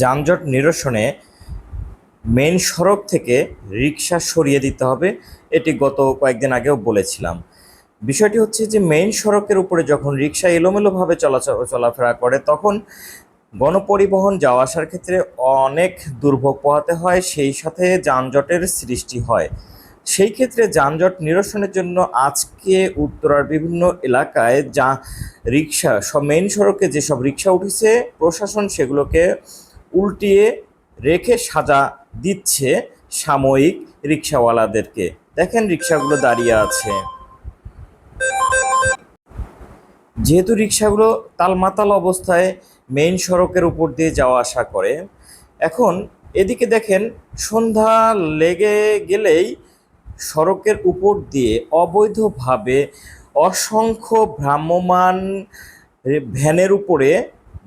যানজট নিরসনে মেন সড়ক থেকে রিক্সা সরিয়ে দিতে হবে, এটি গত কয়েকদিন আগেও বলেছিলাম। বিষয়টি হচ্ছে যে মেইন সড়কের উপরে যখন রিক্সা এলোমেলোভাবে চলাচল, চলাফেরা করে, তখন গণপরিবহন যাওয়া আসার ক্ষেত্রে অনেক দুর্ভোগ পোহাতে হয়, সেই সাথে যানজটের সৃষ্টি হয়। সেই ক্ষেত্রে যানজট নিরসনের জন্য আজকে উত্তরার বিভিন্ন এলাকায় যা রিক্সা সব মেইন সড়কে যেসব রিক্সা উঠেছে, প্রশাসন সেগুলোকে উল্টিয়ে রেখে সাজা দিচ্ছে সাময়িক রিক্সাওয়ালাদেরকে। দেখেন রিক্সাগুলো দাঁড়িয়ে আছে। যেহেতু রিক্সাগুলো তালমাতাল অবস্থায় মেইন সড়কের উপর দিয়ে যাওয়া আসা করে, এখন এদিকে দেখেন সন্ধ্যা লেগে গেলেই সড়কের উপর দিয়ে অবৈধভাবে অসংখ্য ভ্রাম্যমান ভ্যানের উপরে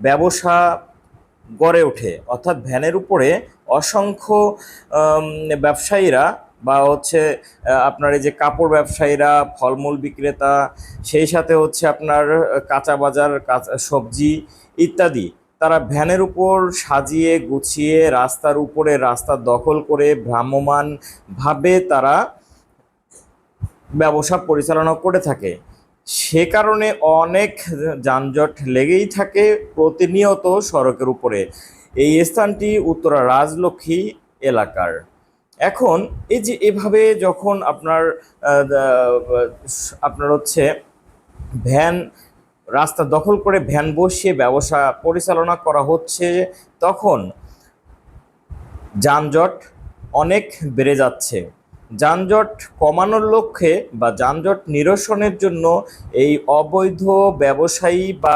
ব্যবসা গড়ে ওঠে। অর্থাৎ ভ্যানের উপরে অসংখ্য ব্যবসায়ীরা বা হচ্ছে আপনার এই যে কাপড় ব্যবসায়ীরা, ফলমূল বিক্রেতা, সেই সাথে হচ্ছে আপনার কাঁচা বাজার, কাঁচা, সবজি ইত্যাদি, তারা ভ্যানের উপর সাজিয়ে, গুছিয়ে, রাস্তার উপরে রাস্তা দখল করে ভ্রাম্যমান ভাবে তারা ব্যবসা পরিচালনা করে থাকে। সে কারণে অনেক যানজট লেগেই থাকে প্রতিনিয়ত সড়কের উপরে। এই স্থানটি উত্তরা রাজলক্ষ্মী এলাকার। এখন এই যে এভাবে যখন আপনার আপনার হচ্ছে ভ্যান, রাস্তা দখল করে ভ্যান বসিয়ে ব্যবসা পরিচালনা করা হচ্ছে, তখন যানজট অনেক বেড়ে যাচ্ছে। যানজট কমানোর লক্ষ্যে বা যানজট নিরসনের জন্য এই অবৈধ ব্যবসায়ী বা